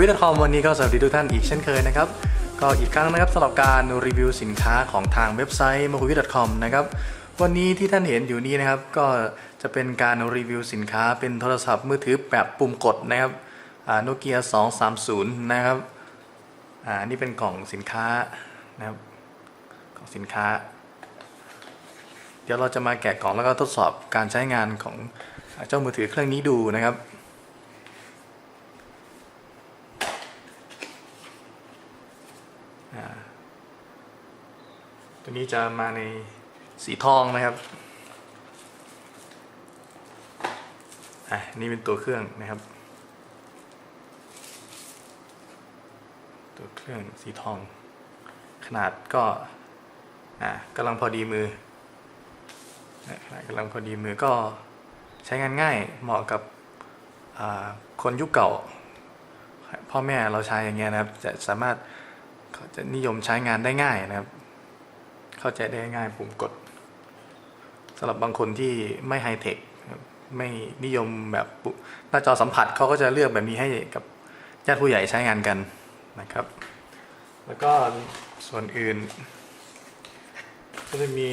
วิทคอมวันนี้ก็สวัสดีทุกท่านอีกเช่นเคยนะครับ ก็อีกครั้งนะครับสำหรับการรีวิวสินค้าของทางเว็บไซต์ m o v i t c o m นะครับวันนี้ที่ท่านเห็นอยู่นี้นะครับก็จะเป็นการรีวิวสินค้าเป็นโทรศัพท์มือถือแบบปุ่มกดนะครับโนเกีย230 นะครับอ่านี่เป็นกล่องสินค้านะครับกล่องสินค้า เดี๋ยวเราจะมาแกะกล่องแล้วก็ทดสอบการใช้งานของเจ้ามือถือเครื่องนี้ดูนะครับ ตัวนี้จะมาในสีทองนะครับอะนี่เป็นตัวเครื่องนะครับ ตัวเครื่องสีทอง ขนาดก็อะกำลังพอดีมือขนาดกำลังพอดีมือก็ใช้งานง่ายเหมาะกับอ่าคนยุคเก่า พ่อแม่เราใช้อย่างเงี้ยนะครับ จะสามารถจะนิยมใช้งานได้ง่ายนะครับ เข้าใจได้ง่ายปุ่มกดสำหรับบางคนที่ไม่ไฮเทคไม่นิยมแบบหน้าจอสัมผัสเขาก็จะเลือกแบบนี้ให้กับญาติผู้ใหญ่ใช้งานกันนะครับ แล้วก็ส่วนอื่น ก็จะมี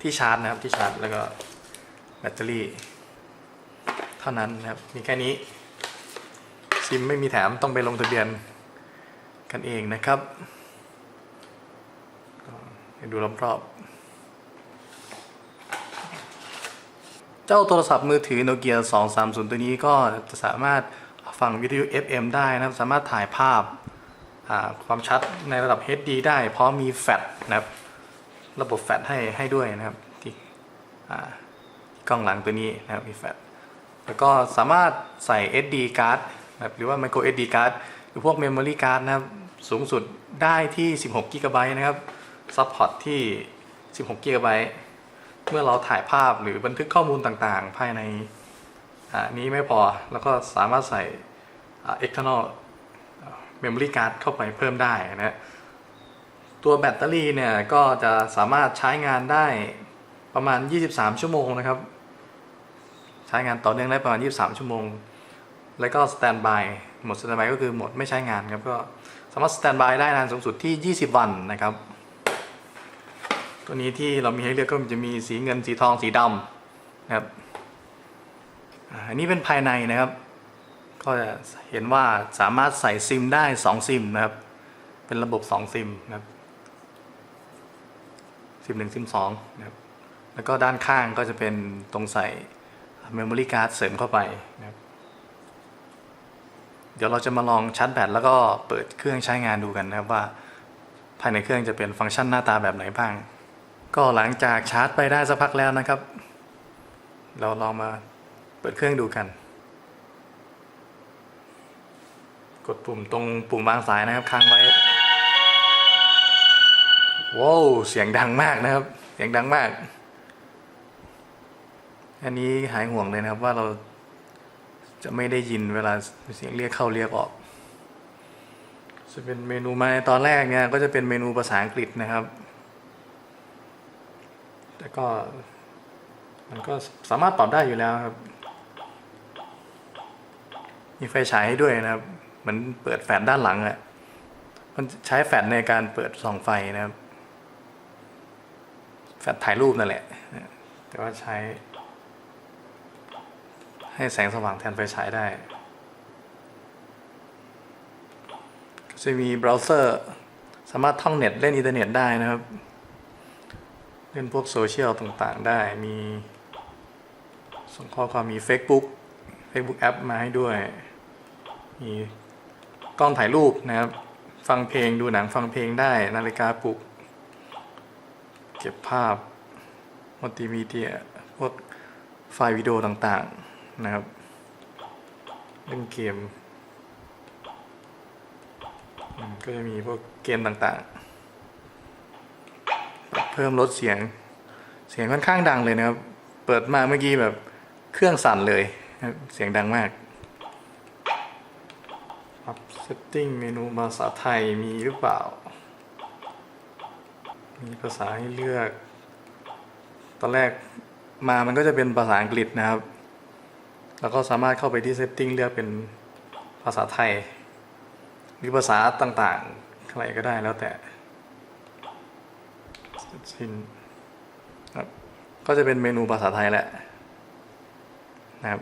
ที่ชาร์จนะครับที่ชาร์จแล้วก็แบตเตอรี่ เท่านั้นนะครับ มีแค่นี้ ซิมไม่มีแถมต้องไปลงทะเบียนกันเองนะครับ ดูรอบๆ เจ้าโทรศัพท์มือถือโนเกีย230 ตัวนี้ก็จะสามารถฟังวิทยุ FM ได้นะครับ สามารถถ่ายภาพาความชัดในระดับ HD ได้ เพราะมีแฟลชนะครับ ระบบแฟลชให้ให้ด้วยนะครับ ที่กล้องหลังตัวนี้นะครับมีแฟลชแล้วก็สามารถใส่ SD card นะครับหรือว่า micro SD card หรือพวก memory card นะครับ สูงสุดได้ที่ 16 g b นะครับ ซัพพอร์ตที่ 16 g b เมื่อเราถ่ายภาพหรือบันทึกข้อมูลต่างๆ ภายในนี้ไม่พอ แล้วก็สามารถใส่ external memory card เข้าไปเพิ่มได้นะฮะตัวแบตเตอรี่เนี่ย ก็จะสามารถใช้งานได้ประมาณ 23 ชั่วโมงนะครับ ใช้งานต่อเนื่องได้ประมาณ 23 ชั่วโมง แล้วก็สแตนบายหมดสแตนบายก็คือหมดไม่ใช้งานครับ ก็สามารถสแตนบายได้นานสูงสุดที่ 20 วันนะครับ ตัวนี้ที่เรามีให้เลือกก็จะมีสีเงินสีทองสีดำนะครับอันนี้เป็นภายในนะครับ ก็จะเห็นว่าสามารถใส่ซิมได้ 2 ซิมนะครับ เป็นระบบ 2 ซิมนะครับซิมหนึ่งซิมสองนะครับแล้วก็ด้านข้างก็จะเป็นตรงใส่ Memory Card เสริมเข้าไปนะครับเดี๋ยวเราจะมาลองชาร์จแบตแล้วก็เปิดเครื่องใช้งานดูกันนะครับว่า ภายในเครื่องจะเป็นฟังก์ชันหน้าตาแบบไหนบ้าง ก็หลังจากชาร์จไปได้สักพักแล้วนะครับ เราลองมาเปิดเครื่องดูกัน กดปุ่มตรงปุ่มวางสายนะครับค้างไว้ว้าวเสียงดังมากนะครับ เสียงดังมาก อันนี้หายห่วงเลยนะครับว่าเราจะไม่ได้ยินเวลาเสียงเรียกเข้าเรียกออก จะเป็นเมนูมาในตอนแรกเนี่ยก็จะเป็นเมนูภาษาอังกฤษนะครับ แต่ก็ มันก็สามารถปรับได้อยู่แล้วครับ มีไฟฉายให้ด้วยนะครับ เหมือนเปิดแฟลชด้านหลังอะมันใช้แฟลชในการเปิดส่องไฟนะครับ แฟลชถ่ายรูปนั่นแหละ แต่ว่าใช้ ให้แสงสว่างแทนไฟฉายได้จะมีเบราว์เซอร์ สามารถท่องเน็ตเล่นอินเทอร์เน็ตได้นะครับ เล่นพวกโซเชียลต่างๆได้มีส่งข้อความมี Facebook Facebook แอปมาให้ด้วย มีกล้องถ่ายรูปนะครับ ฟังเพลงดูหนังฟังเพลงได้ นาฬิกาปลุก เก็บภาพมัลติมีเดียพวกไฟล์วิดีโอต่างๆนะครับ เล่นเกมอืมก็จะมีพวกเกมต่างๆ เพิ่มลดเสียง เสียงค่อนข้างดังเลยนะครับ เปิดมาเมื่อกี้แบบเครื่องสั่นเลยเสียงดังมากปรับเซตติ้งเมนูภาษาไทยมีหรือเปล่า มีภาษาให้เลือก ตอนแรกมามันก็จะเป็นภาษาอังกฤษนะครับ แล้วก็สามารถเข้าไปที่ setting เลือกเป็นภาษาไทย หรือภาษาต่างๆ อะไรก็ได้แล้วแต่ ชินครับ ก็จะเป็นเมนูภาษาไทยแหละนะครับ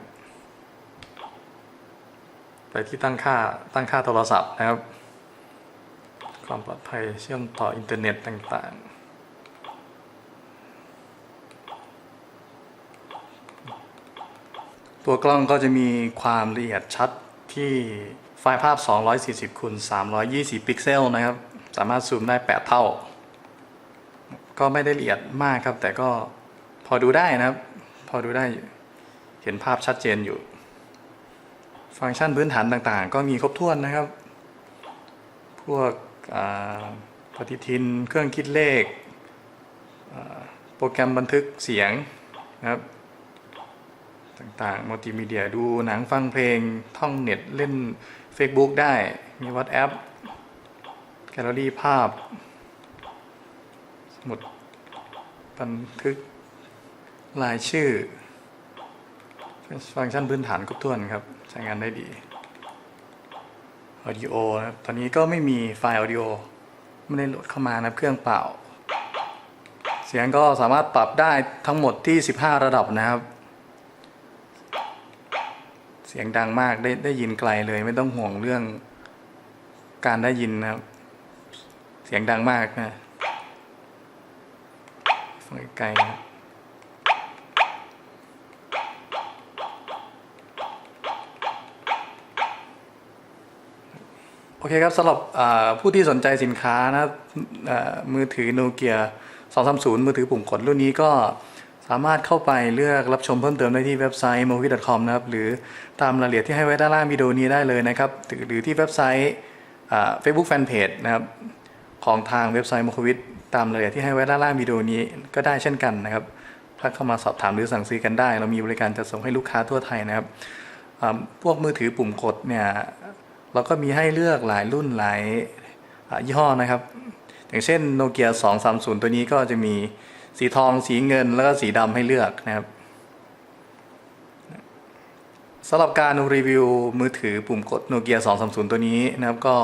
ไปที่ตั้งค่าตั้งค่าโทรศัพท์นะครับ ความปลอดภัยเชื่อมต่ออินเทอร์เน็ตต่างๆ ตัวกล้องก็จะมีความละเอียดชัดที่ไฟล์ภาพ 240คูณ320 พิกเซลนะครับ สามารถซูมได้ 8 เท่า ก็ไม่ได้ละเอียดมากครับ แต่ก็พอดูได้นะครับ พอดูได้เห็นภาพชัดเจนอยู่ ฟังก์ชันพื้นฐานต่างๆ ก็มีครบถ้วนนะครับ พวกปฏิทินเครื่องคิดเลข โปรแกรมบันทึกเสียงนะครับ ต่างๆมัลติมีเดียดูหนังฟังเพลง ท่องเน็ตเล่น Facebook ได้ มี WhatsApp แกลเลอรี่ภาพ สมุดบันทึกรายชื่อ ฟังก์ชันพื้นฐานครบถ้วนครับ ใช้งานได้ดี Audio นะครับ ตอนนี้ก็ไม่มีไฟล์ Audio ไม่ได้โหลดเข้ามานะเครื่องเปล่า เสียงก็สามารถปรับได้ทั้งหมดที่ 15 ระดับนะครับ เสียงดังมากได้ได้ยินไกลเลยไม่ต้องห่วงเรื่องการได้ยินนะครับ เสียงดังมากนะ ไกลๆนะโอเคครับสำหรับผู้ที่สนใจสินค้านะครับมือถือโนเกีย230 มือถือปุ่มกดรุ่นนี้ก็สามารถเข้าไปเลือกรับชมเพิ่มเติมได้ที่เว็บไซต์ m o v i c o m นะครับ หรือตามรายละเอียดที่ให้ไว้ด้านล่างวิดีโอนี้ได้เลยนะครับ หรือที่เว็บไซต์เฟซบุ๊กแฟนเพจนะครับ ของทางเว็บไซต์ม o ควิด ตามรายละเอียดที่ให้ไว้ด้านล่างวิดีโอนี้ก็ได้เช่นกันนะครับถ้าเข้ามาสอบถามหรือสั่งซื้อกันได้ เรามีบริการจัดส่งให้ลูกค้าทั่วไทยนะครับพวกมือถือปุ่มกดเนี่ยเราก็มีให้เลือกหลายรุ่นหลายยี่ห้อนะครับ อย่างเช่นโนเกีย230 ตัวนี้ก็จะมีสีทองสีเงินแล้วก็สีดำให้เลือกนะครับสำหรับการรีวิวมือถือปุ่มกดโนเกีย230 ตัวนี้นะครับก็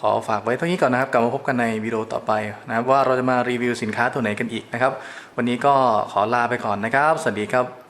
ขอฝากไว้เท่านี้ก่อนนะครับ กลับมาพบกันในวิดีโอต่อไปนะครับว่าเราจะมารีวิวสินค้าตัวไหนกันอีกนะครับ วันนี้ก็ขอลาไปก่อนนะครับ สวัสดีครับ